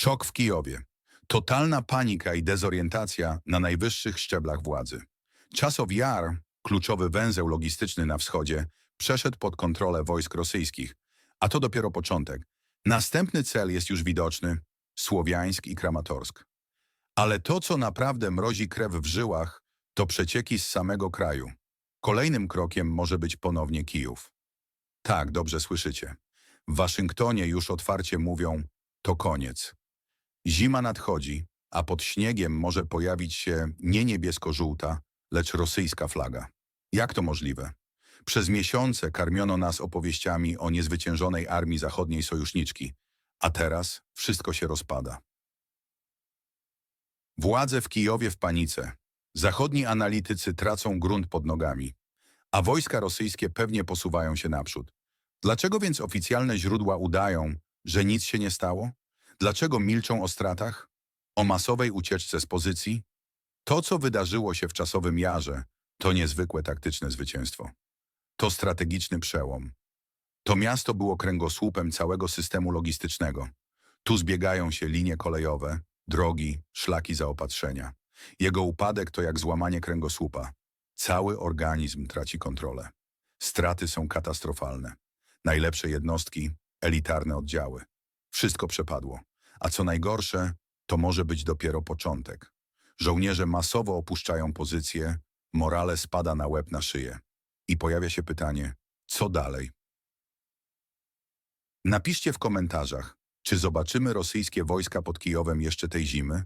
Szok w Kijowie. Totalna panika i dezorientacja na najwyższych szczeblach władzy. Czasow Jar, kluczowy węzeł logistyczny na wschodzie, przeszedł pod kontrolę wojsk rosyjskich, a to dopiero początek. Następny cel jest już widoczny – Słowiańsk i Kramatorsk. Ale to, co naprawdę mrozi krew w żyłach, to przecieki z samego kraju. Kolejnym krokiem może być ponownie Kijów. Tak, dobrze słyszycie. W Waszyngtonie już otwarcie mówią – to koniec. Zima nadchodzi, a pod śniegiem może pojawić się nie niebiesko-żółta, lecz rosyjska flaga. Jak to możliwe? Przez miesiące karmiono nas opowieściami o niezwyciężonej armii zachodniej sojuszniczki, a teraz wszystko się rozpada. Władze w Kijowie w panice. Zachodni analitycy tracą grunt pod nogami, a wojska rosyjskie pewnie posuwają się naprzód. Dlaczego więc oficjalne źródła udają, że nic się nie stało? Dlaczego milczą o stratach? O masowej ucieczce z pozycji? To, co wydarzyło się w czasowym jarze, to niezwykłe taktyczne zwycięstwo. To strategiczny przełom. To miasto było kręgosłupem całego systemu logistycznego. Tu zbiegają się linie kolejowe, drogi, szlaki zaopatrzenia. Jego upadek to jak złamanie kręgosłupa. Cały organizm traci kontrolę. Straty są katastrofalne. Najlepsze jednostki, elitarne oddziały. Wszystko przepadło. A co najgorsze, to może być dopiero początek. Żołnierze masowo opuszczają pozycje, morale spada na łeb na szyję. I pojawia się pytanie, co dalej? Napiszcie w komentarzach, czy zobaczymy rosyjskie wojska pod Kijowem jeszcze tej zimy?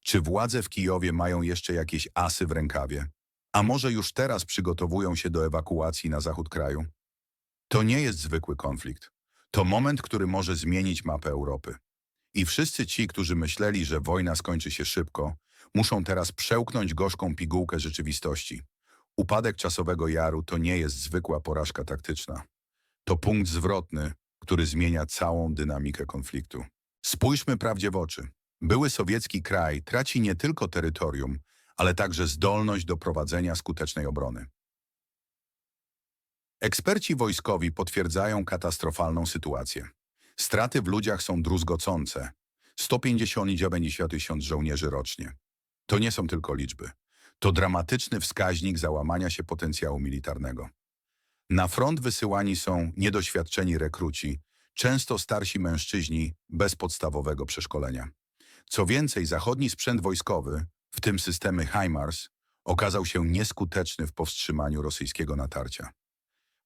Czy władze w Kijowie mają jeszcze jakieś asy w rękawie? A może już teraz przygotowują się do ewakuacji na zachód kraju? To nie jest zwykły konflikt. To moment, który może zmienić mapę Europy. I wszyscy ci, którzy myśleli, że wojna skończy się szybko, muszą teraz przełknąć gorzką pigułkę rzeczywistości. Upadek czasowego jaru to nie jest zwykła porażka taktyczna. To punkt zwrotny, który zmienia całą dynamikę konfliktu. Spójrzmy prawdzie w oczy. Były sowiecki kraj traci nie tylko terytorium, ale także zdolność do prowadzenia skutecznej obrony. Eksperci wojskowi potwierdzają katastrofalną sytuację. Straty w ludziach są druzgocące. 150 tysiąc żołnierzy rocznie. To nie są tylko liczby. To dramatyczny wskaźnik załamania się potencjału militarnego. Na front wysyłani są niedoświadczeni rekruci, często starsi mężczyźni bez podstawowego przeszkolenia. Co więcej, zachodni sprzęt wojskowy, w tym systemy HIMARS, okazał się nieskuteczny w powstrzymaniu rosyjskiego natarcia.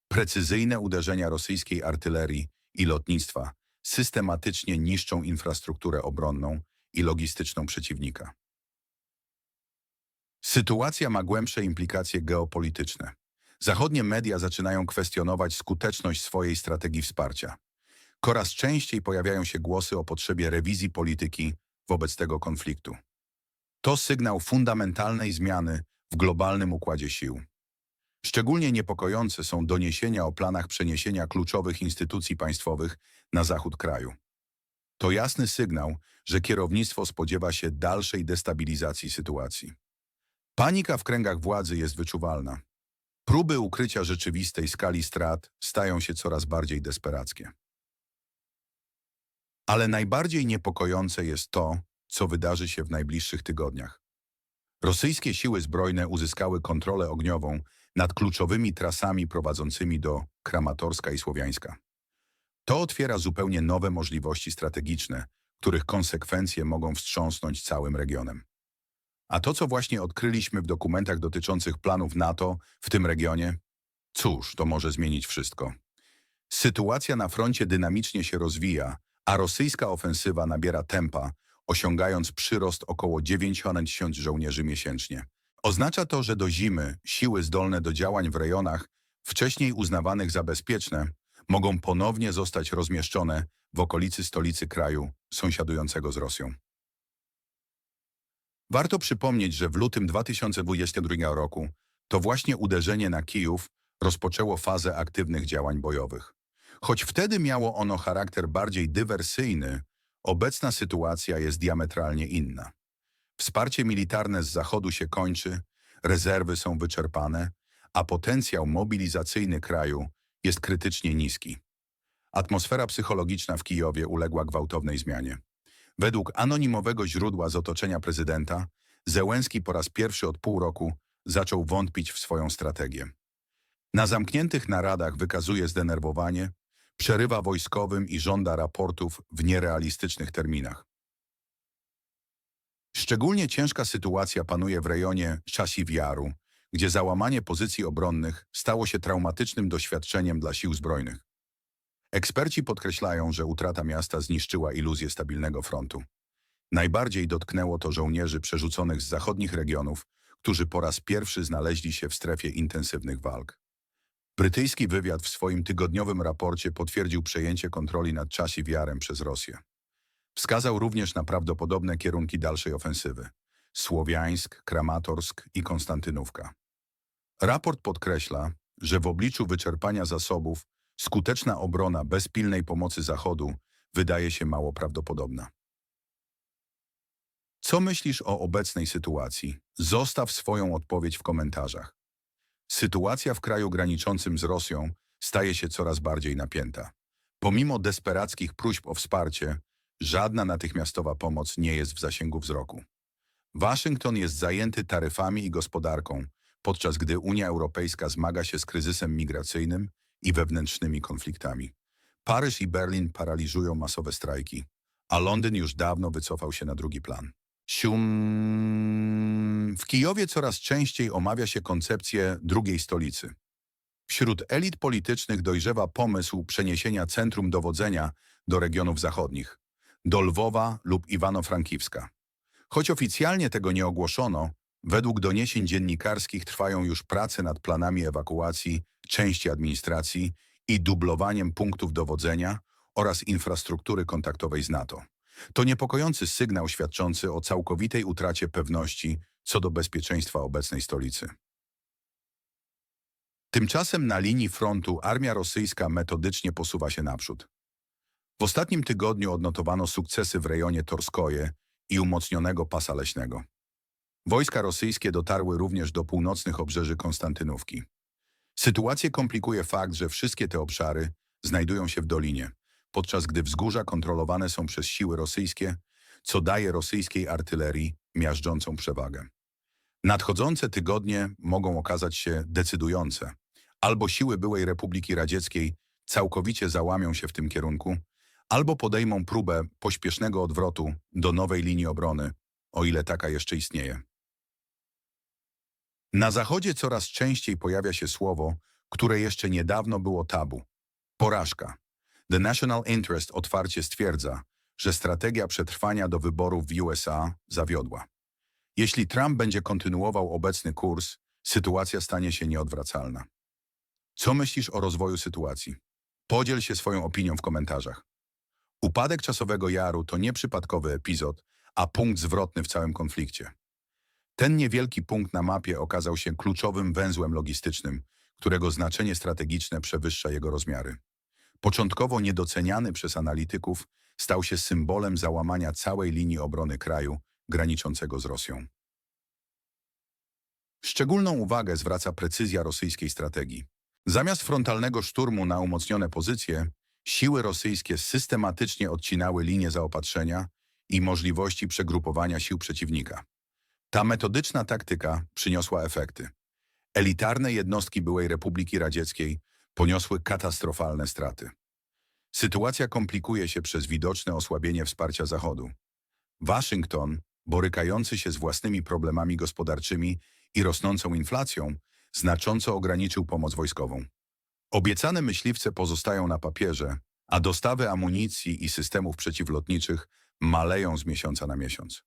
Precyzyjne uderzenia rosyjskiej artylerii i lotnictwa systematycznie niszczą infrastrukturę obronną i logistyczną przeciwnika. Sytuacja ma głębsze implikacje geopolityczne. Zachodnie media zaczynają kwestionować skuteczność swojej strategii wsparcia. Coraz częściej pojawiają się głosy o potrzebie rewizji polityki wobec tego konfliktu. To sygnał fundamentalnej zmiany w globalnym układzie sił. Szczególnie niepokojące są doniesienia o planach przeniesienia kluczowych instytucji państwowych na zachód kraju. To jasny sygnał, że kierownictwo spodziewa się dalszej destabilizacji sytuacji. Panika w kręgach władzy jest wyczuwalna. Próby ukrycia rzeczywistej skali strat stają się coraz bardziej desperackie. Ale najbardziej niepokojące jest to, co wydarzy się w najbliższych tygodniach. Rosyjskie siły zbrojne uzyskały kontrolę ogniową nad kluczowymi trasami prowadzącymi do Kramatorska i Słowiańska. To otwiera zupełnie nowe możliwości strategiczne, których konsekwencje mogą wstrząsnąć całym regionem. A to, co właśnie odkryliśmy w dokumentach dotyczących planów NATO w tym regionie? Cóż, to może zmienić wszystko. Sytuacja na froncie dynamicznie się rozwija, a rosyjska ofensywa nabiera tempa, osiągając przyrost około 9000 żołnierzy miesięcznie. Oznacza to, że do zimy siły zdolne do działań w rejonach wcześniej uznawanych za bezpieczne mogą ponownie zostać rozmieszczone w okolicy stolicy kraju sąsiadującego z Rosją. Warto przypomnieć, że w lutym 2022 roku to właśnie uderzenie na Kijów rozpoczęło fazę aktywnych działań bojowych. Choć wtedy miało ono charakter bardziej dywersyjny, obecna sytuacja jest diametralnie inna. Wsparcie militarne z zachodu się kończy, rezerwy są wyczerpane, a potencjał mobilizacyjny kraju jest krytycznie niski. Atmosfera psychologiczna w Kijowie uległa gwałtownej zmianie. Według anonimowego źródła z otoczenia prezydenta, Zełenski po raz pierwszy od pół roku zaczął wątpić w swoją strategię. Na zamkniętych naradach wykazuje zdenerwowanie, przerywa wojskowym i żąda raportów w nierealistycznych terminach. Szczególnie ciężka sytuacja panuje w rejonie Chasiv-Jaru, gdzie załamanie pozycji obronnych stało się traumatycznym doświadczeniem dla sił zbrojnych. Eksperci podkreślają, że utrata miasta zniszczyła iluzję stabilnego frontu. Najbardziej dotknęło to żołnierzy przerzuconych z zachodnich regionów, którzy po raz pierwszy znaleźli się w strefie intensywnych walk. Brytyjski wywiad w swoim tygodniowym raporcie potwierdził przejęcie kontroli nad Chasiv-Jarem przez Rosję. Wskazał również na prawdopodobne kierunki dalszej ofensywy – Słowiańsk, Kramatorsk i Konstantynówka. Raport podkreśla, że w obliczu wyczerpania zasobów skuteczna obrona bez pilnej pomocy Zachodu wydaje się mało prawdopodobna. Co myślisz o obecnej sytuacji? Zostaw swoją odpowiedź w komentarzach. Sytuacja w kraju graniczącym z Rosją staje się coraz bardziej napięta. Pomimo desperackich próśb o wsparcie, żadna natychmiastowa pomoc nie jest w zasięgu wzroku. Waszyngton jest zajęty taryfami i gospodarką, podczas gdy Unia Europejska zmaga się z kryzysem migracyjnym i wewnętrznymi konfliktami. Paryż i Berlin paraliżują masowe strajki, a Londyn już dawno wycofał się na drugi plan. Sium... W Kijowie coraz częściej omawia się koncepcję drugiej stolicy. Wśród elit politycznych dojrzewa pomysł przeniesienia centrum dowodzenia do regionów zachodnich, do Lwowa lub Iwano-Frankiwska. Choć oficjalnie tego nie ogłoszono, według doniesień dziennikarskich trwają już prace nad planami ewakuacji części administracji i dublowaniem punktów dowodzenia oraz infrastruktury kontaktowej z NATO. To niepokojący sygnał świadczący o całkowitej utracie pewności co do bezpieczeństwa obecnej stolicy. Tymczasem na linii frontu armia rosyjska metodycznie posuwa się naprzód. W ostatnim tygodniu odnotowano sukcesy w rejonie Torskoje i umocnionego pasa leśnego. Wojska rosyjskie dotarły również do północnych obrzeży Konstantynówki. Sytuację komplikuje fakt, że wszystkie te obszary znajdują się w dolinie, podczas gdy wzgórza kontrolowane są przez siły rosyjskie, co daje rosyjskiej artylerii miażdżącą przewagę. Nadchodzące tygodnie mogą okazać się decydujące. Albo siły byłej Republiki Radzieckiej całkowicie załamią się w tym kierunku, albo podejmą próbę pośpiesznego odwrotu do nowej linii obrony, o ile taka jeszcze istnieje. Na Zachodzie coraz częściej pojawia się słowo, które jeszcze niedawno było tabu – porażka. The National Interest otwarcie stwierdza, że strategia przetrwania do wyborów w USA zawiodła. Jeśli Trump będzie kontynuował obecny kurs, sytuacja stanie się nieodwracalna. Co myślisz o rozwoju sytuacji? Podziel się swoją opinią w komentarzach. Upadek czasowego jaru to nieprzypadkowy epizod, a punkt zwrotny w całym konflikcie. Ten niewielki punkt na mapie okazał się kluczowym węzłem logistycznym, którego znaczenie strategiczne przewyższa jego rozmiary. Początkowo niedoceniany przez analityków, stał się symbolem załamania całej linii obrony kraju graniczącego z Rosją. Szczególną uwagę zwraca precyzja rosyjskiej strategii. Zamiast frontalnego szturmu na umocnione pozycje, siły rosyjskie systematycznie odcinały linie zaopatrzenia i możliwości przegrupowania sił przeciwnika. Ta metodyczna taktyka przyniosła efekty. Elitarne jednostki byłej Republiki Radzieckiej poniosły katastrofalne straty. Sytuacja komplikuje się przez widoczne osłabienie wsparcia Zachodu. Waszyngton, borykający się z własnymi problemami gospodarczymi i rosnącą inflacją, znacząco ograniczył pomoc wojskową. Obiecane myśliwce pozostają na papierze, a dostawy amunicji i systemów przeciwlotniczych maleją z miesiąca na miesiąc.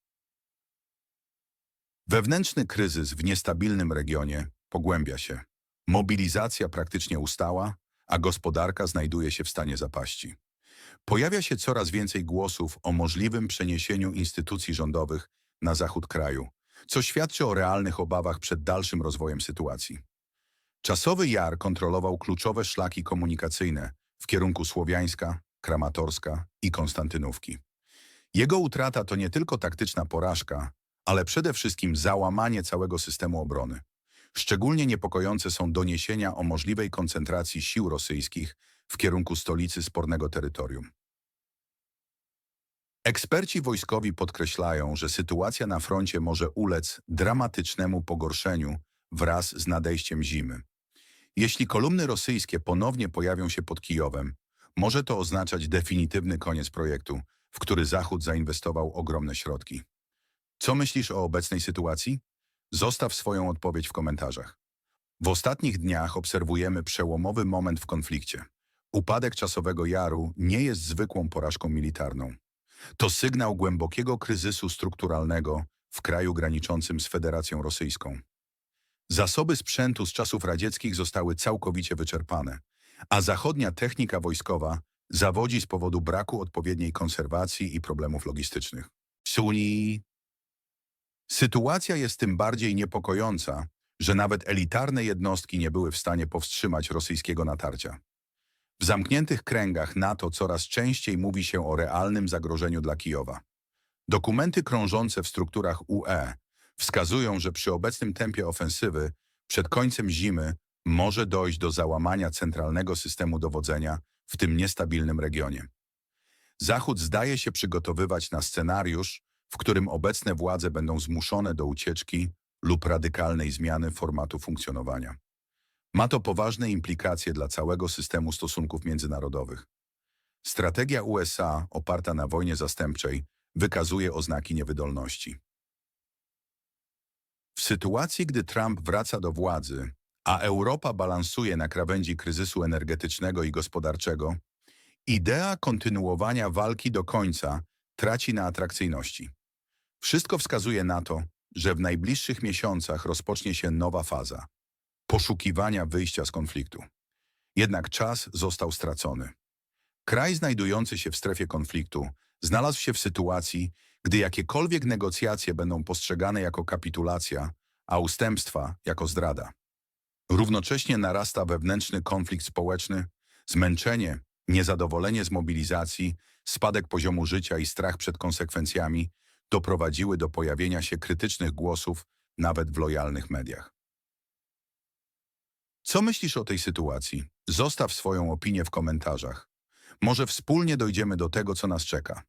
Wewnętrzny kryzys w niestabilnym regionie pogłębia się. Mobilizacja praktycznie ustała, a gospodarka znajduje się w stanie zapaści. Pojawia się coraz więcej głosów o możliwym przeniesieniu instytucji rządowych na zachód kraju, co świadczy o realnych obawach przed dalszym rozwojem sytuacji. Czasowy Jar kontrolował kluczowe szlaki komunikacyjne w kierunku Słowiańska, Kramatorska i Konstantynówki. Jego utrata to nie tylko taktyczna porażka, ale przede wszystkim załamanie całego systemu obrony. Szczególnie niepokojące są doniesienia o możliwej koncentracji sił rosyjskich w kierunku stolicy spornego terytorium. Eksperci wojskowi podkreślają, że sytuacja na froncie może ulec dramatycznemu pogorszeniu wraz z nadejściem zimy. Jeśli kolumny rosyjskie ponownie pojawią się pod Kijowem, może to oznaczać definitywny koniec projektu, w który Zachód zainwestował ogromne środki. Co myślisz o obecnej sytuacji? Zostaw swoją odpowiedź w komentarzach. W ostatnich dniach obserwujemy przełomowy moment w konflikcie. Upadek czasowego jaru nie jest zwykłą porażką militarną. To sygnał głębokiego kryzysu strukturalnego w kraju graniczącym z Federacją Rosyjską. Zasoby sprzętu z czasów radzieckich zostały całkowicie wyczerpane, a zachodnia technika wojskowa zawodzi z powodu braku odpowiedniej konserwacji i problemów logistycznych. Suni. Sytuacja jest tym bardziej niepokojąca, że nawet elitarne jednostki nie były w stanie powstrzymać rosyjskiego natarcia. W zamkniętych kręgach NATO coraz częściej mówi się o realnym zagrożeniu dla Kijowa. Dokumenty krążące w strukturach UE wskazują, że przy obecnym tempie ofensywy przed końcem zimy może dojść do załamania centralnego systemu dowodzenia w tym niestabilnym regionie. Zachód zdaje się przygotowywać na scenariusz, w którym obecne władze będą zmuszone do ucieczki lub radykalnej zmiany formatu funkcjonowania. Ma to poważne implikacje dla całego systemu stosunków międzynarodowych. Strategia USA, oparta na wojnie zastępczej, wykazuje oznaki niewydolności. W sytuacji, gdy Trump wraca do władzy, a Europa balansuje na krawędzi kryzysu energetycznego i gospodarczego, idea kontynuowania walki do końca traci na atrakcyjności. Wszystko wskazuje na to, że w najbliższych miesiącach rozpocznie się nowa faza poszukiwania wyjścia z konfliktu. Jednak czas został stracony. Kraj znajdujący się w strefie konfliktu znalazł się w sytuacji, gdy jakiekolwiek negocjacje będą postrzegane jako kapitulacja, a ustępstwa jako zdrada. Równocześnie narasta wewnętrzny konflikt społeczny, zmęczenie, niezadowolenie z mobilizacji, spadek poziomu życia i strach przed konsekwencjami doprowadziły do pojawienia się krytycznych głosów nawet w lojalnych mediach. Co myślisz o tej sytuacji? Zostaw swoją opinię w komentarzach. Może wspólnie dojdziemy do tego, co nas czeka.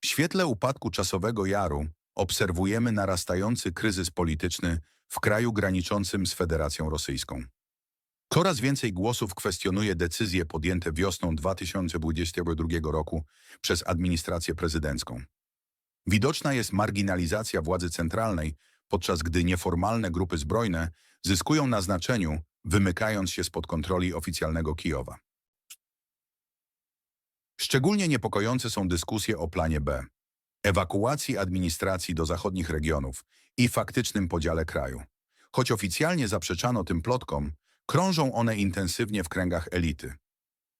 W świetle upadku czasowego jaru obserwujemy narastający kryzys polityczny w kraju graniczącym z Federacją Rosyjską. Coraz więcej głosów kwestionuje decyzje podjęte wiosną 2022 roku przez administrację prezydencką. Widoczna jest marginalizacja władzy centralnej, podczas gdy nieformalne grupy zbrojne zyskują na znaczeniu, wymykając się spod kontroli oficjalnego Kijowa. Szczególnie niepokojące są dyskusje o planie B, ewakuacji administracji do zachodnich regionów i faktycznym podziale kraju. Choć oficjalnie zaprzeczano tym plotkom, krążą one intensywnie w kręgach elity.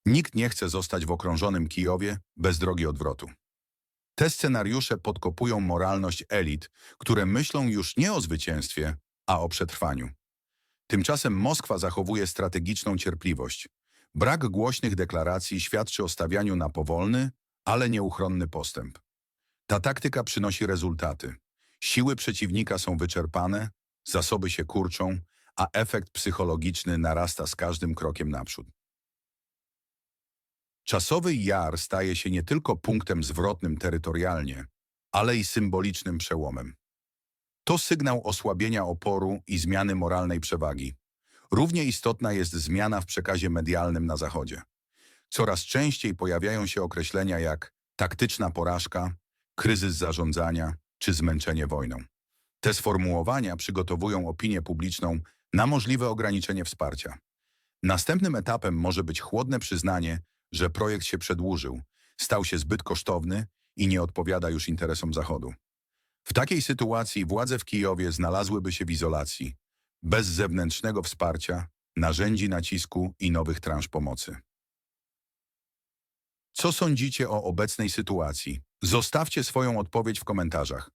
Nikt nie chce zostać w okrążonym Kijowie bez drogi odwrotu. Te scenariusze podkopują moralność elit, które myślą już nie o zwycięstwie, a o przetrwaniu. Tymczasem Moskwa zachowuje strategiczną cierpliwość. Brak głośnych deklaracji świadczy o stawianiu na powolny, ale nieuchronny postęp. Ta taktyka przynosi rezultaty. Siły przeciwnika są wyczerpane, zasoby się kurczą, a efekt psychologiczny narasta z każdym krokiem naprzód. Czasowy jar staje się nie tylko punktem zwrotnym terytorialnie, ale i symbolicznym przełomem. To sygnał osłabienia oporu i zmiany moralnej przewagi. Równie istotna jest zmiana w przekazie medialnym na Zachodzie. Coraz częściej pojawiają się określenia jak taktyczna porażka, kryzys zarządzania czy zmęczenie wojną. Te sformułowania przygotowują opinię publiczną na możliwe ograniczenie wsparcia. Następnym etapem może być chłodne przyznanie, że projekt się przedłużył, stał się zbyt kosztowny i nie odpowiada już interesom Zachodu. W takiej sytuacji władze w Kijowie znalazłyby się w izolacji, bez zewnętrznego wsparcia, narzędzi nacisku i nowych transz pomocy. Co sądzicie o obecnej sytuacji? Zostawcie swoją odpowiedź w komentarzach.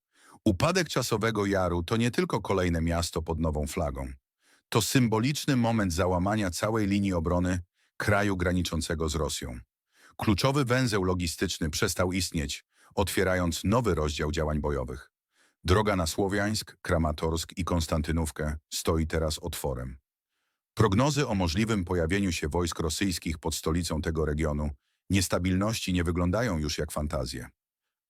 Upadek czasowego Jaru to nie tylko kolejne miasto pod nową flagą. To symboliczny moment załamania całej linii obrony kraju graniczącego z Rosją. Kluczowy węzeł logistyczny przestał istnieć, otwierając nowy rozdział działań bojowych. Droga na Słowiańsk, Kramatorsk i Konstantynówkę stoi teraz otworem. Prognozy o możliwym pojawieniu się wojsk rosyjskich pod stolicą tego regionu niestabilności nie wyglądają już jak fantazje.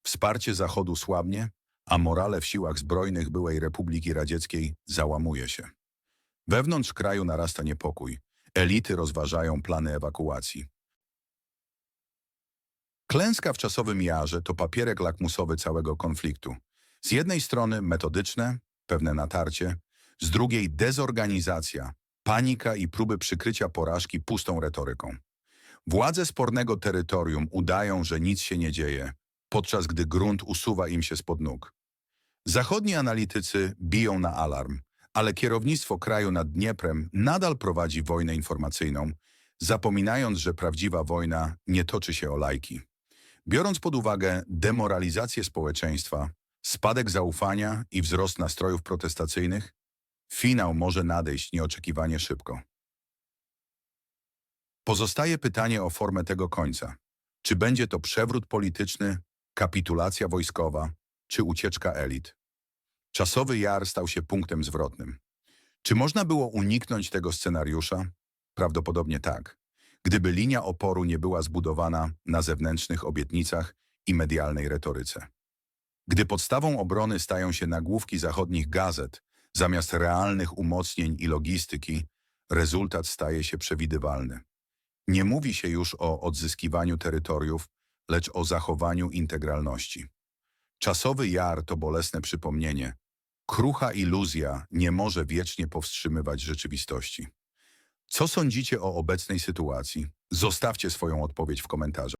Wsparcie Zachodu słabnie, a morale w siłach zbrojnych byłej Republiki Radzieckiej załamuje się. Wewnątrz kraju narasta niepokój. Elity rozważają plany ewakuacji. Klęska w czasowym jarze to papierek lakmusowy całego konfliktu. Z jednej strony metodyczne, pewne natarcie, z drugiej dezorganizacja, panika i próby przykrycia porażki pustą retoryką. Władze spornego terytorium udają, że nic się nie dzieje, podczas gdy grunt usuwa im się spod nóg. Zachodni analitycy biją na alarm, ale kierownictwo kraju nad Dnieprem nadal prowadzi wojnę informacyjną, zapominając, że prawdziwa wojna nie toczy się o lajki. Biorąc pod uwagę demoralizację społeczeństwa, spadek zaufania i wzrost nastrojów protestacyjnych, finał może nadejść nieoczekiwanie szybko. Pozostaje pytanie o formę tego końca. Czy będzie to przewrót polityczny, kapitulacja wojskowa, czy ucieczka elit? Czasowy jar stał się punktem zwrotnym. Czy można było uniknąć tego scenariusza? Prawdopodobnie tak, gdyby linia oporu nie była zbudowana na zewnętrznych obietnicach i medialnej retoryce. Gdy podstawą obrony stają się nagłówki zachodnich gazet, zamiast realnych umocnień i logistyki, rezultat staje się przewidywalny. Nie mówi się już o odzyskiwaniu terytoriów, lecz o zachowaniu integralności. Czasowy jar to bolesne przypomnienie. Krucha iluzja nie może wiecznie powstrzymywać rzeczywistości. Co sądzicie o obecnej sytuacji? Zostawcie swoją odpowiedź w komentarzu.